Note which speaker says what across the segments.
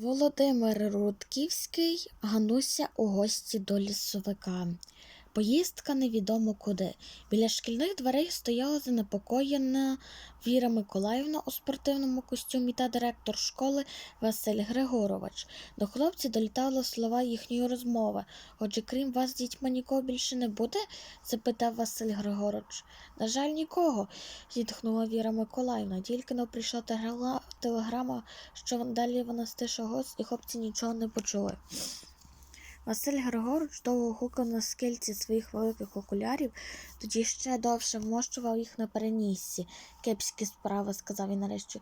Speaker 1: Володимир Рудківський Гануся у гості до лісовика. Поїздка невідомо куди. Біля шкільних дверей стояла занепокоєна Віра Миколаївна у спортивному костюмі та директор школи Василь Григорович. До хлопців долітали слова їхньої розмови. Отже, крім вас, дітьми нікого більше не буде? запитав Василь Григорович. На жаль, нікого, зітхнула Віра Миколаївна. Тільки но прийшла телеграма, що далі вона стиша гость, і хлопці нічого не почули. Василь Григорович довго гукав на скельці своїх великих окулярів, тоді ще довше вмощував їх на переніссі. Кепські справи, сказав він нарешті.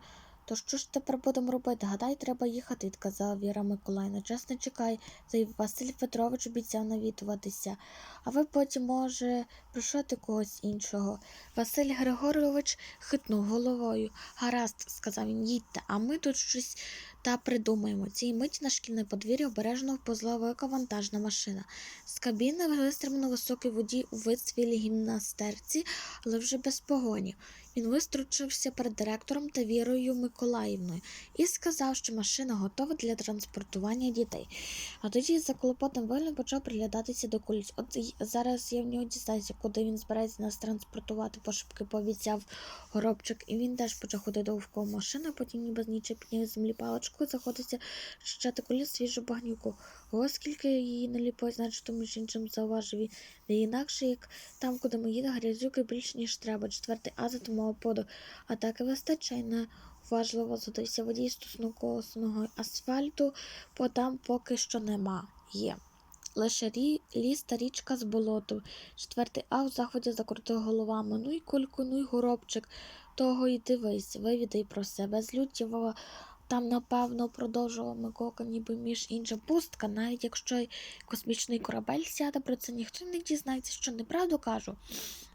Speaker 1: То що ж тепер будемо робити? Гадай, треба їхати, відказала Віра Миколаївна. Час не чекай, заявив Василь Петрович обіцяв навідуватися. А ви потім, може, пришити когось іншого. Василь Григорович хитнув головою. Гаразд, сказав він, їдьте, а ми тут щось та придумаємо. Цій миті на шкільне подвір'я обережно вповзла велика вантажна машина. З кабіни вистрибнув високий водій у вицвілій гімнастерці, але вже без погоні. Він вистручився перед директором та Вірою Миколаївною і сказав, що машина готова для транспортування дітей. А тоді за клопотним виглядом почав приглядатися до куліс. От зараз я в нього дізнаюся, куди він збирається нас транспортувати, пошепки пообіцяв горобчик, і він теж почав ходити довкола машини, потім ніби з з землі паличкою, заходиться щати коліс свіжу багнюку. Ось скільки її наліпить, значить, тому між іншим зауважив він. Не інакше, як там, куди ми їдемо, грязюки більше, ніж треба. Четвертий А за мого поду. А так і вистачає на уважливо задався водій стосунку основного асфальту, бо там поки що нема. Є. Лише рі, ліс та річка з болотом. Четвертий А у заході закрутив головами. Ну й кульку, ну й горобчик. Того й дивись, вивідай про себе. З лютєвого там, напевно, продовжував Микока, ніби між іншим пустка, навіть якщо космічний корабель сяде, про це ніхто не дізнається, що неправду кажу.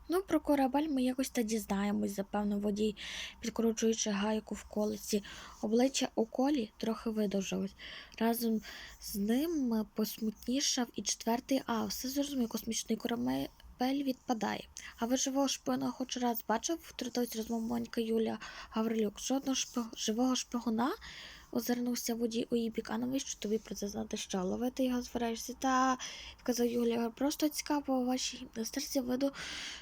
Speaker 1: Ну, про корабель ми якось та дізнаємось, запевнив водій, підкручуючи гайку в колесі. Обличчя у колі трохи видовжилось. Разом з ним посмутнішав і четвертий А. Все зрозумів, космічний корабель відпадає. А ви живого шпигуна хоч раз бачив? втрутилась розмову Монька Юлія Гаврилюк. Жодного шпиг... живого шпигуна? озирнувся водій у її бік, а навіщо тобі про це знати, що ловити його збираєшся? Та, вказав Юлія, просто цікаво у вашій гімнастерці виду,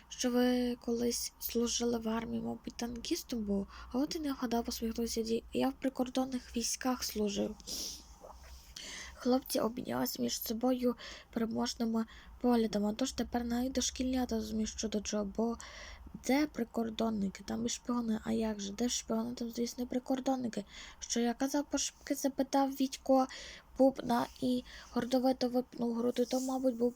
Speaker 1: що ви колись служили в армії, мабуть, танкістом був, а от і не вгадав, посміхнувся дій. Я в прикордонних військах служив. Хлопці обмінялися між собою переможними поглядами, ж тепер навіть дошкільнята розуміють, що до чого, бо де прикордонники, там і шпіони. а як же, де шпіони? там, звісно, і прикордонники. Що я казав, пошепки запитав Вітько Бубна і гордовито випнув груди, то, мабуть, був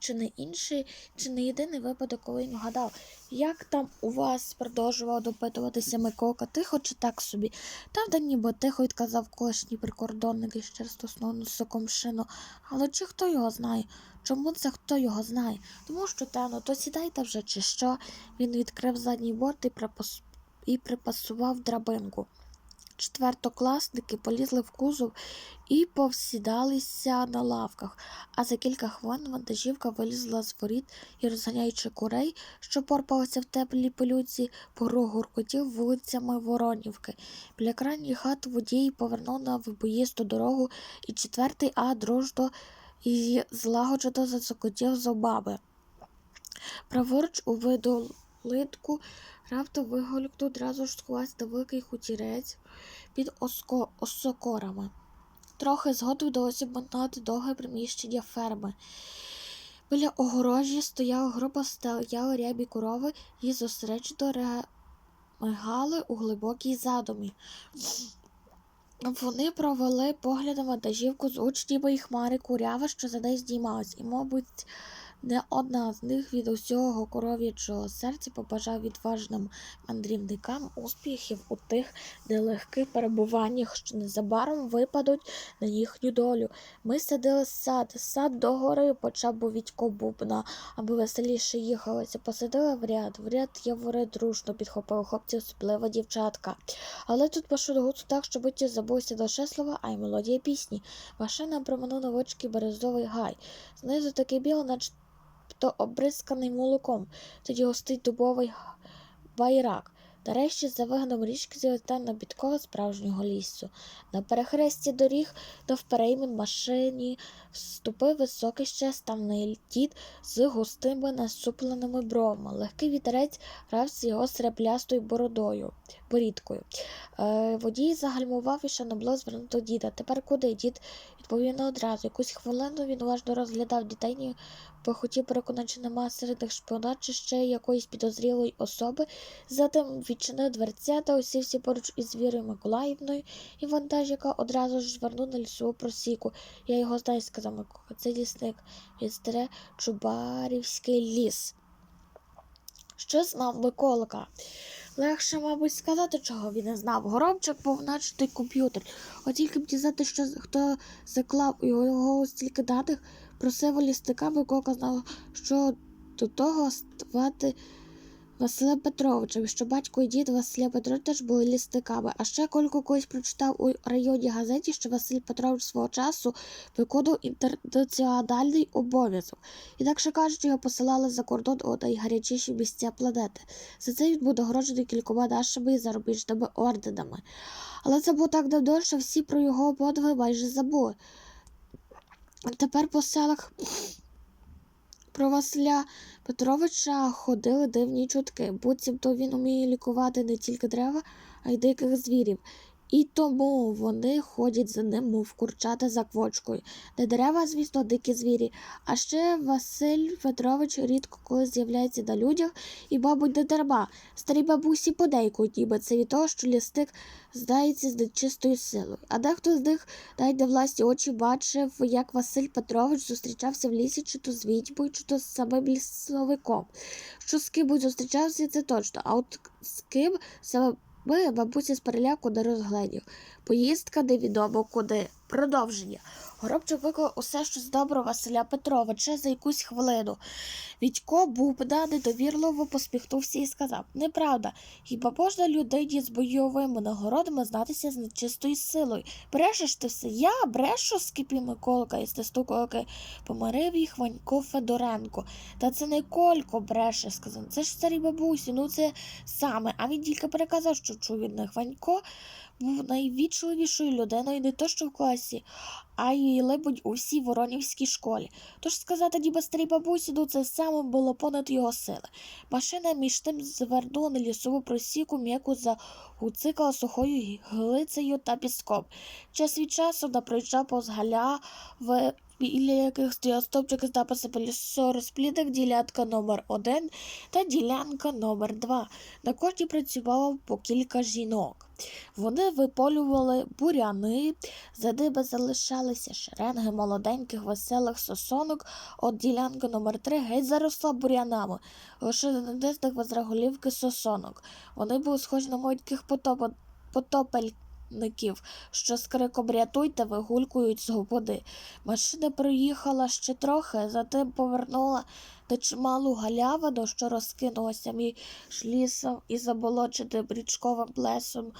Speaker 1: чи не інший, чи не єдиний випадок, коли він гадав, як там у вас продовжував допитуватися Микока, тихо чи так собі? Там де ніби тихо відказав колишній прикордонник із черстосного носоком шину. Але чи хто його знає? Чому це хто його знає? Тому що темно, то сідайте вже чи що. Він відкрив задній борт і, припас... і припасував драбинку. Четвертокласники полізли в кузов і повсідалися на лавках, а за кілька хвилин вантажівка вилізла з воріт і, розганяючи курей, що порпалися в теплій пилюці, пору гуркотів вулицями Воронівки. Біля крайньої хати водій повернув на вибоїсту дорогу, і четвертий А дружно і злагоджено зацокотів зубами. Праворуч у видолитку раптом виголюкнув одразу ж сховався великий хутірець під оско... осокорами. Трохи згодом вдалося обминати довге приміщення ферми. Біля огорожі стояла група стояли рябі корови і зосереджено ремигали у глибокій задумі. Вони провели поглядом вантажівку з учнівої хмари курява, що за нею здіймалась, і, мабуть, не одна з них від усього коров'ячого серця побажав відважним мандрівникам успіхів у тих нелегких перебуваннях, що незабаром випадуть на їхню долю. Ми садили сад, сад догори, почав був Вітько бубна, аби веселіше їхалося. Посадили в ряд, в ряд явори дружно підхопили хлопці, особливо дівчатка. Але тут пошли гуцу так, щоб ті забулися лише слова, а й мелодія пісні. Машина проминула вички березовий гай. Знизу такий білий, наче то обризканий молоком, тоді густий дубовий байрак. Нарешті за вигином річки з'явиться набіткова справжнього лісу. На перехресті доріг до впереймен машині вступив високий ще ставний дід з густими насупленими бровами. Легкий вітерець грав з його среблястою бородою, борідкою. Е, водій загальмував і шанобло звернув до діда. Тепер куди? Дід відповів не одразу. Якусь хвилину він уважно розглядав дітей, ніби хотів переконати, чи нема серед них шпіона, чи ще якоїсь підозрілої особи. Затим відчинив дверця та усівся поруч із Вірою Миколаївною, і вантажівка одразу ж звернув на лісову просіку. Я його знаю, сказав Микола. Це лісник. Він стере Чубарівський ліс. Що знав Миколка? Легше, мабуть, сказати, чого він не знав. Горобчик був наче комп'ютер. От тільки б дізнати, що хто заклав його стільки даних про сиву лістика, Миколка знав, що до того ставати Василя Петровича, що батько і дід Василя Петровича теж були лісниками. А ще Колько колись прочитав у районній газеті, що Василь Петрович свого часу виконував інтернаціональний обов'язок. Інакше кажучи, його посилали за кордон у найгарячіші місця планети. За це він був нагороджений кількома нашими зарубіжними орденами. Але це було так давно, що всі про його подвиги майже забули. Тепер по селах про Василя Петровича ходили дивні чутки, буцімто він уміє лікувати не тільки дерева, а й диких звірів. І тому вони ходять за ним, мов курчата за квочкою. Не дерева, звісно, дикі звірі. А ще Василь Петрович рідко коли з'являється на людях, і, мабуть, не дарма. Старі бабусі подейкують, ніби це від того, що лісник здається з нечистою силою. А дехто з них навіть на власні очі бачив, як Василь Петрович зустрічався в лісі чи то з відьмою, чи то з самим лісовиком. Що з ким зустрічався, це точно. А от з ким саме ми, бабуся з переляку не розгледів. Поїздка невідомо куди. Продовження. Горобчик виклав усе щось добре Василя Петровича за якусь хвилину. Відько був да недовірливо посміхнувся і сказав Неправда, хіба можна людині з бойовими нагородами знатися з нечистою силою? Брешеш ти все, я брешу, скипів Миколка і стиснув кулаки. Помирив їх Ванько Федоренко. Та це не Колько бреше, сказав. Це ж старі бабусі, ну це саме. А він тільки переказав, що чув від них Ванько був найвічливішою людиною не то що в класі, а й, лебудь, у всій Воронівській школі. Тож сказати діба старій бабусі, ну це саме було понад його сили. Машина між тим звернула на лісову просіку, м'яку загуцикала сухою глицею та піском. Час від часу вона проїжджав повз в біля яких стояв стовпчик з написами лісорозплідок, ділянка номер 1 та ділянка номер 2 На кожній працювало по кілька жінок. Вони виполювали буряни, за ними залишалися шеренги молоденьких веселих сосонок, от ділянка номер 3 геть заросла бурянами, лише на з них сосонок. Вони були схожі на маленьких потоп... потопельників, що з криком рятуйте вигулькують з води. Машина проїхала ще трохи, затим повернула на чималу галявину, що розкинулася між лісом і заболоченим річковим плесом.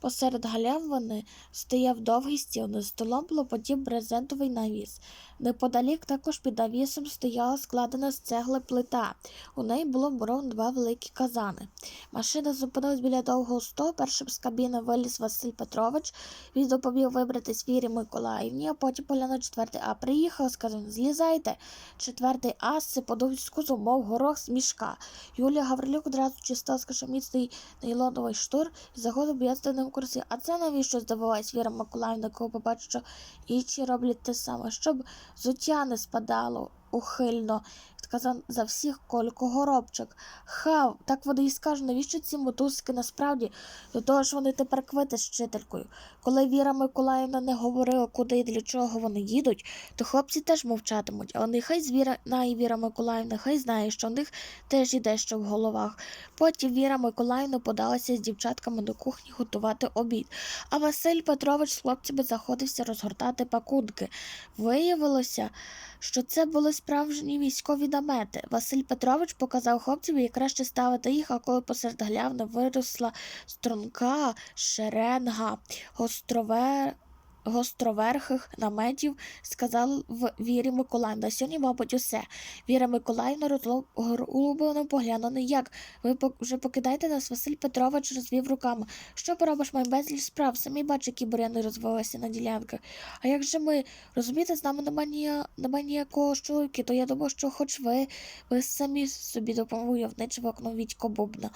Speaker 1: Посеред галявини стояв довгий стіл, на столом лопотів брезентовий навіс. Неподалік також під навісом стояла складена з цегли плита. У неї було боров два великі казани. Машина зупинилась біля довгого столу. Першим з кабіни виліз Василь Петрович. Він допоміг вибратись Вірі Миколаївні, а потім поглянув четвертий А. Приїхав, сказав, злізайте. Четвертий А сипонув з кузу, мов горох з мішка. Юлія Гаврилюк одразу чистила з кашеміцний нейлоновий штур і заходив б'яти ним курсі. А це навіщо здивувалась Віра Миколаївна, коли побачив, що інші роблять те саме, щоб зуття не спадало ухильно. Сказав за всіх Колько Горобчик. Хав, так вони і скажуть, навіщо ці мотузки насправді? До того ж вони тепер квити з вчителькою. Коли Віра Миколаївна не говорила, куди і для чого вони їдуть, то хлопці теж мовчатимуть, а нехай звіра на і Віра Миколаївна, хай знає, що в них теж іде що в головах. Потім Віра Миколаївна подалася з дівчатками до кухні готувати обід, а Василь Петрович з хлопцями заходився розгортати пакунки. Виявилося, що це були справжні військові намети. Василь Петрович показав хлопцеві як краще ставити їх, а коли посеред галявни виросла струнка шеренга, гострове. Гостроверхих наметів, сказав в Вірі Миколаївна. Сьогодні, мабуть, усе. Віра Миколаївна розлублено поглянула. Як? Ви вже покидаєте нас? Василь Петрович розвів руками. Що поробиш, май безліч справ? Самі бачиш, які буряни розвилися на ділянках. А як же ми? Розумієте, з нами немає, нія... немає ніякого чоловіка, то я думаю, що хоч ви, ви самі собі допомогли в окно Вітько Бубна.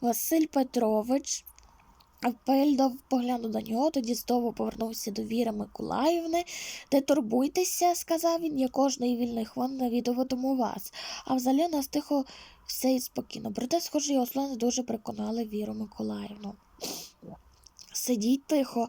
Speaker 1: Василь Петрович пильно поглянув на нього, тоді знову повернувся до Віри Миколаївни. Не турбуйтеся, сказав він, я кожної вільної хвилини навідуватиму вас. А взагалі у нас тихо все і спокійно. Проте, схоже, його слова дуже переконали Віру Миколаївну. Сидіть тихо.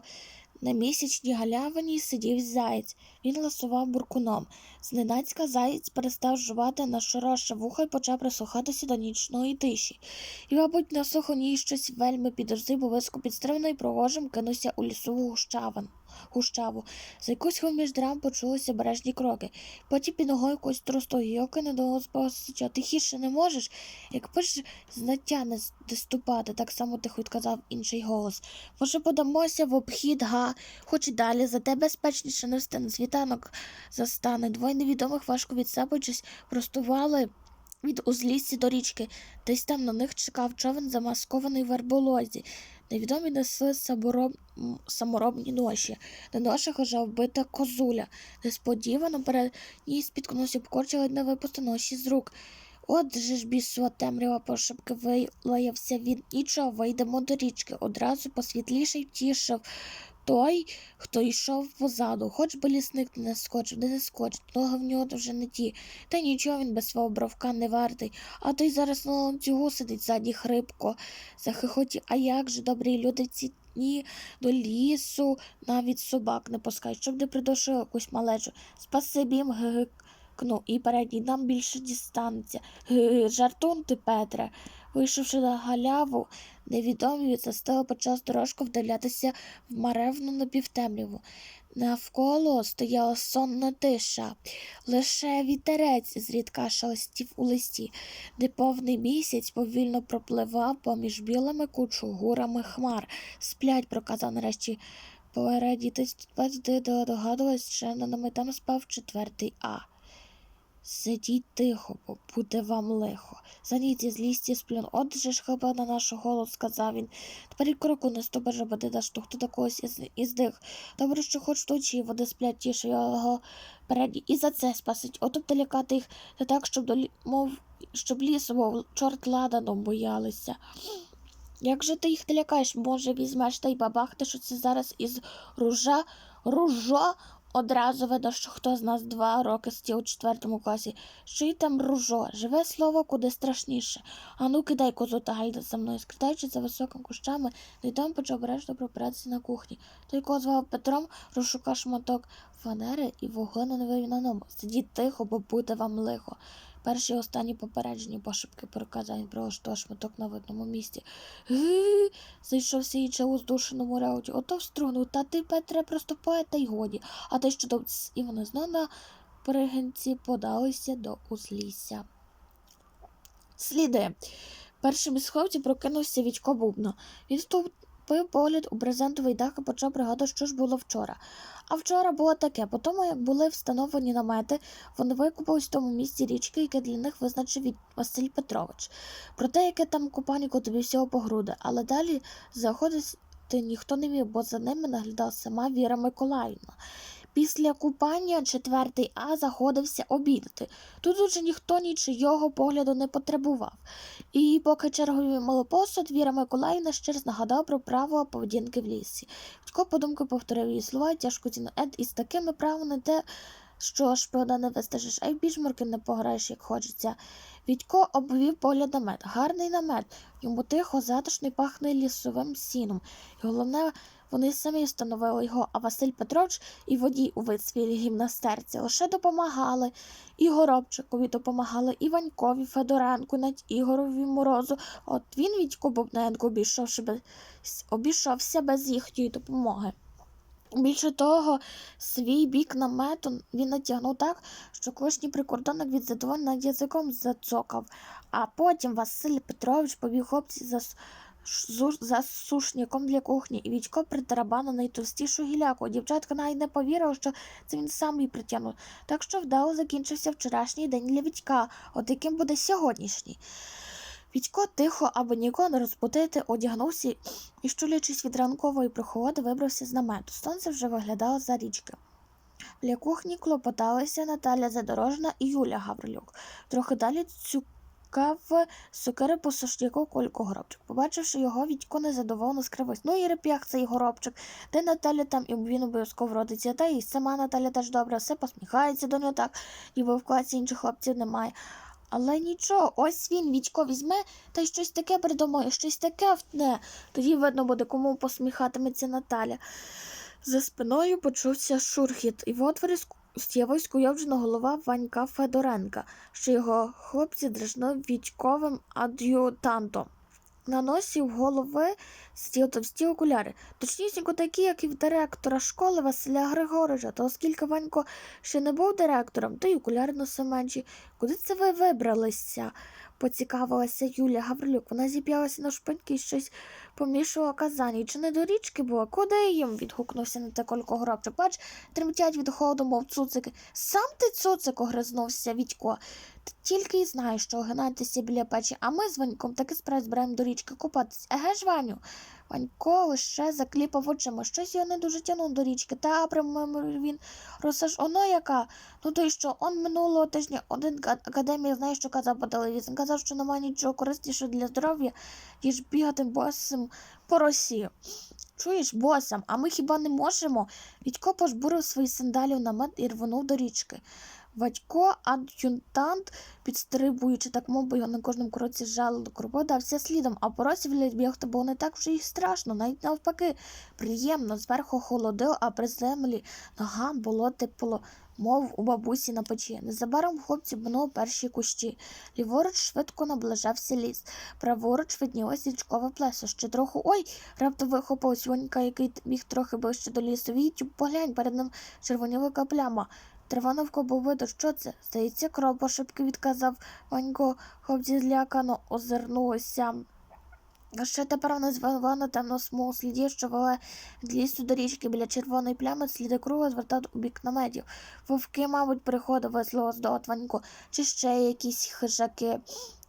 Speaker 1: На місячній галявині сидів заєць. Він ласував буркуном. Зненацька заєць перестав жувати на широше вуха і почав прислухатися до нічної тиші. І, мабуть, на сухоні щось вельми підозрив, бо високо підстримано і прогожим кинувся у лісову гущавин. Гущаву. За якусь хвилю між драм почулися бережні кроки. Потім під ногою якось тросту гілки недовго спосича. Тихіше не можеш? Якби ж знаття не ступати, так само тихо відказав інший голос. Може, подамося в обхід, га, хоч і далі, зате безпечніше не встане. Світанок застане. Двоє невідомих важко відсапуючись, простували від узліссі до річки. Десь там на них чекав човен, замаскований в верболозі. Невідомі несли самороб... саморобні ноші. На ношах уже вбита козуля. Несподівано перед ній спіткнувся покорчили на випусти ноші з рук. От же ж бісова темрява пошепки вилаявся він. Нічого, вийдемо до річки. Одразу посвітліший втішив той, хто йшов позаду. Хоч би лісник не скочив, не скочить, ноги в нього вже не ті. Та нічого він без свого бровка не вартий. А той зараз на ланцюгу сидить ззаді хрипко. Захихоті, а як же добрі люди ці дні до лісу навіть собак не пускають, щоб не придушили якусь малечу. Спасибі їм гикну, і передній нам більше дістанеться. Жартун ти, Петре. Вийшовши на галяву, невідомі від застили почав дорожку вдалятися в маревну напівтемряву. Навколо стояла сонна тиша, лише вітерець зрідка шелестів у листі, де повний місяць повільно пропливав поміж білими кучугурами хмар. Сплять, проказав нарешті попередітись, де догадувалась, що на там спав четвертий А. Сидіть тихо, бо буде вам лихо. Заніті злісті сплюн. От же ж хіба на нашу голос, сказав він. Тепер і кроку не стобе жабати, да штух до когось із, із них. Добре, що хоч тучі води сплять тіше його переді. І за це спасить. Ото б делікати їх не так, щоб до лі- мов, щоб лісу, мов чорт ладаном боялися. Як же ти їх не лякаєш? Може, візьмеш та й бабахти, що це зараз із ружа, ружо? Одразу видно, що хто з нас два роки сидів у четвертому класі. Що й там ружо? Живе слово куди страшніше. Ану, кидай козу та гайда за мною. скидаючи за високими кущами, Нейтом почав обережно пробиратися на кухні. Той, кого звав Петром, розшукав шматок фанери і вогонь на ньому. Сидіть тихо, бо буде вам лихо. Перші і останні попереджені пошепки проказав він прилаштував шматок на видному місці. Ги. Зайшовся і у здушеному реуті. Ото вструнув. Та ти, Петре, просто поет, та й годі. А те, що до і вони знову на перегинці подалися до узлісся. Сліди. Першим із хлопців прокинувся Вітько Бубно. Він вступив погляд у брезентовий дах і почав пригадувати, що ж було вчора. А вчора було таке, по тому, як були встановлені намети, вони викупались в тому місці річки, яке для них визначив Василь Петрович. Про те, яке там купаніку тобі всього по груди, але далі заходити ніхто не міг, бо за ними наглядала сама Віра Миколаївна. Після купання четвертий А заходився обідати. Тут уже ніхто нічого погляду не потребував. І поки чергові мали посуд, Віра Миколаївна ще раз нагадав про право поведінки в лісі. Батько подумки повторив її слова, тяжко ціну Ед, із такими правами те, що шпиона не вистежиш, а й в біжмурки не пограєш, як хочеться. Відько обвів погляд намет. Гарний намет. Йому тихо, затишно пахне лісовим сіном. І головне, вони самі встановили його, а Василь Петрович і водій у вицвілій гімнастерці лише допомагали. І Горобчикові допомагали, і Ванькові, Федоренку, навіть Ігорові Морозу. От він Вітько Бубненко обійшовши без, обійшовся без їхньої допомоги. Більше того, свій бік намету він натягнув так, що колишній прикордонник від задоволення язиком зацокав. А потім Василь Петрович побіг хлопці за засушником для кухні, і Вітько притарабанив найтовстішу гіляку. Дівчатка навіть не повірила, що це він сам її притягнув. Так що вдало закінчився вчорашній день для Вітька, от яким буде сьогоднішній. Вітько тихо, аби нікого не розбудити, одягнувся і, щулячись від ранкової прохолоди, вибрався з намету. Сонце вже виглядало за річки. Для кухні клопоталися Наталя Задорожна і Юля Гаврилюк. Трохи далі цюкав сокири по сушняку Колько Горобчик. Побачивши його, Вітько незадоволено скривився. Ну і реп'ях цей горобчик. Де Наталя там і він обов'язково родиться. Та і сама Наталя теж добре, все посміхається до нього так, ніби в класі інших хлопців немає. Але нічого, ось він Вітько візьме та й щось таке придумає, щось таке втне. Тоді видно буде, кому посміхатиметься Наталя. За спиною почувся шурхіт, і в отворі ск- явиську йовджена голова Ванька Федоренка, що його хлопці дражнив військовим ад'ютантом. На носі в голови сиділи товсті окуляри, точнісінько такі, як і в директора школи Василя Григоровича. Та оскільки Ванько ще не був директором, то й окуляри носив менші. Куди це ви вибралися? поцікавилася Юля Гаврилюк. Вона зіп'ялася на шпиньки і щось помішувала казані. Чи не до річки була? Куди їм? відгукнувся на те колько гробчик. Бач, тремтять від холоду, мов цуцики. Сам ти цуцик, огризнувся Вітько. Ти тільки й знаєш, що огинатися біля печі, а ми з Ваньком таки справді збираємо до річки купатись. Еге ж, Ваню? Ванько лише закліпав очима. Щось його не дуже тягнув до річки. Та промовив він. Роса ж оно яка? Ну то й що, он минулого тижня один академік, знаєш, що казав по телевізору. Казав, що немає нічого кориснішого для здоров'я, ніж бігати босим по росі. Чуєш, босам, а ми хіба не можемо? Відько пожбурив свої сандалі в намет і рвонув до річки. Батько, ад'юнтант, підстрибуючи так мовби його на кожному кроці жало до кропу, дався слідом, а по році вилять бігти було не так вже й страшно, навіть навпаки, приємно, зверху холодило, а при землі ногам було тепло, мов у бабусі на печі. Незабаром хлопці минули перші кущі. Ліворуч швидко наближався ліс. Праворуч виднілось річкове плесо. Ще трохи ой, раптом вихопив Ванька, який біг трохи ближче до лісу. Вітю, поглянь, перед ним червоніла пляма. Трава навколо виду, що це? Здається, кров пошепки відказав Ванько. Хлопці злякано озирнулися. Ще тепер вона звела на темну смугу слідів, що вели від лісу до річки біля червоної плями, сліди круга звертав у бік наметів. Вовки, мабуть, приходили здогад Ванько, чи ще якісь хижаки.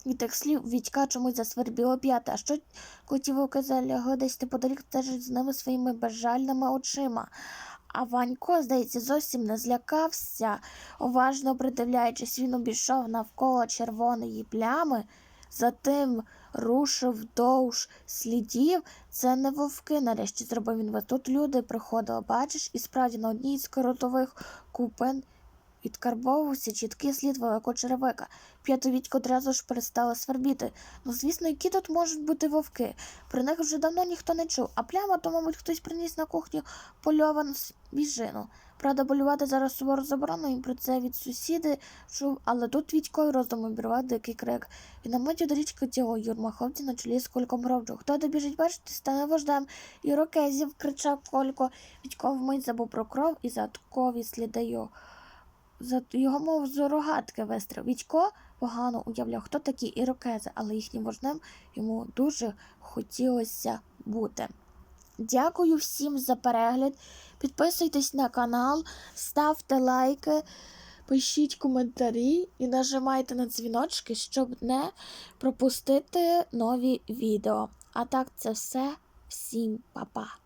Speaker 1: Від тих слів Вітька чомусь засвербіло п'яте, а що коли ті вовки залягли десь неподалік стежить з ними своїми безжальними очима. А Ванько, здається, зовсім не злякався. Уважно придивляючись, він обійшов навколо червоної плями, затим рушив вдовж слідів. Це не вовки, нарешті зробив він. Тут люди приходили, бачиш, і справді на одній з коротових купин відкарбовувався чіткий слід великого черевика. П'ятовітько одразу ж перестала свербіти. Ну, звісно, які тут можуть бути вовки. Про них вже давно ніхто не чув, а пляма, то, мабуть, хтось приніс на кухню польовану свіжину. Правда, полювати зараз суворо заборонено, і про це від сусіди чув, але тут Вітько й роздум обірвав дикий крик. І на миті до річки тіло юрма хлопці на чолі з кольком гробчу. Хто добіжить, бачити, стане вождем. І рокезів, кричав Колько. Вітько вмить забув про кров і заткові сліди його. Його мов з рогатки вистріл. Вітько погано уявляв, хто такі ірокези, але їхнім вождем йому дуже хотілося бути. Дякую всім за перегляд. Підписуйтесь на канал, ставте лайки, пишіть коментарі і нажимайте на дзвіночки, щоб не пропустити нові відео. А так, це все. Всім па-па.